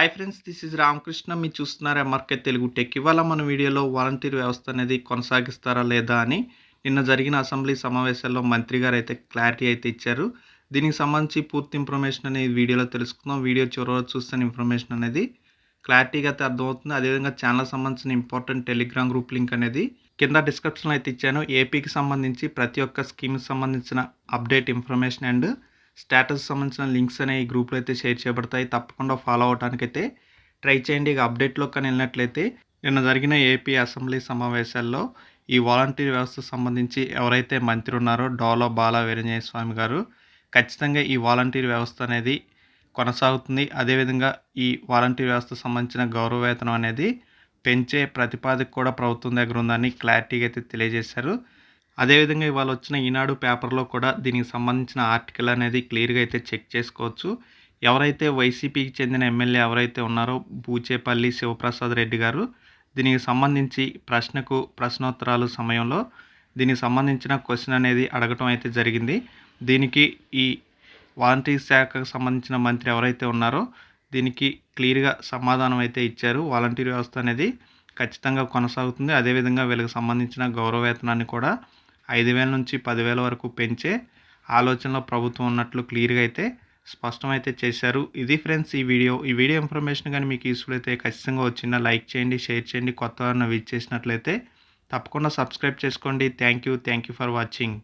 Hi friends this is Ramakrishna మీరు చూస్తున్నారు market Telugu tech ఇవాళ మన వీడియోలో వాలంటీర్ వ్యవస్థ అనేది కొనసాగిస్తారా లేదా అని నిన్న జరిగిన అసెంబ్లీ సమావేశాల్లో మంత్రి గారు అయితే క్లారిటీ అయితే ఇచ్చారు. దీనికి సంబంధించి పూర్తి ఇన్ఫర్మేషన్ అనేది వీడియోలో తెలుసుకుందాం. వీడియో చివరిలో చూస్తున్న ఇన్ఫర్మేషన్ అనేది క్లారిటీగా అయితే అర్థమవుతుంది. అదేవిధంగా ఛానల్ సంబంధించిన ఇంపార్టెంట్ టెలిగ్రామ్ గ్రూప్ లింక్ అనేది కింద డిస్క్రిప్షన్లో అయితే ఇచ్చాను. ఏపీకి సంబంధించి ప్రతి ఒక్క స్కీమ్కి సంబంధించిన అప్డేట్ ఇన్ఫర్మేషన్ అండ్ స్టేటస్ సంబంధించిన లింక్స్ అనే ఈ గ్రూప్లో అయితే షేర్ చేయబడతాయి. తప్పకుండా ఫాలో అవడానికి అయితే ట్రై చేయండి. ఇక అప్డేట్లో కానీ వెళ్ళినట్లయితే నిన్న జరిగిన ఏపీ అసెంబ్లీ సమావేశాల్లో ఈ వాలంటీర్ వ్యవస్థ సంబంధించి ఎవరైతే మంత్రి ఉన్నారో డోలో బాల వీరంజయ స్వామి గారు ఖచ్చితంగా ఈ వాలంటీర్ వ్యవస్థ అనేది కొనసాగుతుంది. అదేవిధంగా ఈ వాలంటీర్ వ్యవస్థ సంబంధించిన గౌరవ వేతనం అనేది పెంచే ప్రతిపాదక కూడా ప్రభుత్వం దగ్గర ఉందని క్లారిటీగా అయితే తెలియజేశారు. అదేవిధంగా ఇవాళ వచ్చిన ఈనాడు పేపర్లో కూడా దీనికి సంబంధించిన ఆర్టికల్ అనేది క్లియర్గా అయితే చెక్ చేసుకోవచ్చు. ఎవరైతే వైసీపీకి చెందిన ఎమ్మెల్యే ఎవరైతే ఉన్నారో బూచేపల్లి శివప్రసాద్ రెడ్డి గారు దీనికి సంబంధించి ప్రశ్నకు ప్రశ్నోత్తరాలు సమయంలో దీనికి సంబంధించిన క్వశ్చన్ అనేది అడగటం అయితే జరిగింది. దీనికి ఈ వాలంటీ శాఖకు సంబంధించిన మంత్రి ఎవరైతే ఉన్నారో దీనికి క్లియర్గా సమాధానం అయితే ఇచ్చారు. వాలంటీర్ వ్యవస్థ అనేది ఖచ్చితంగా కొనసాగుతుంది. అదేవిధంగా వీళ్ళకి సంబంధించిన గౌరవ వేతనాన్ని కూడా ఐదు వేల నుంచి పదివేల వరకు పెంచే ఆలోచనలో ప్రభుత్వం ఉన్నట్లు క్లియర్గా అయితే స్పష్టమైతే చేశారు. ఇది ఫ్రెండ్స్ ఈ వీడియో. ఈ వీడియో ఇన్ఫర్మేషన్ కానీ మీకు యూస్ఫుల్ అయితే ఖచ్చితంగా వచ్చిన లైక్ చేయండి షేర్ చేయండి. కొత్త వారిని విచ్ చేసినట్లయితే తప్పకుండా సబ్స్క్రైబ్ చేసుకోండి. Thank you thank you for watching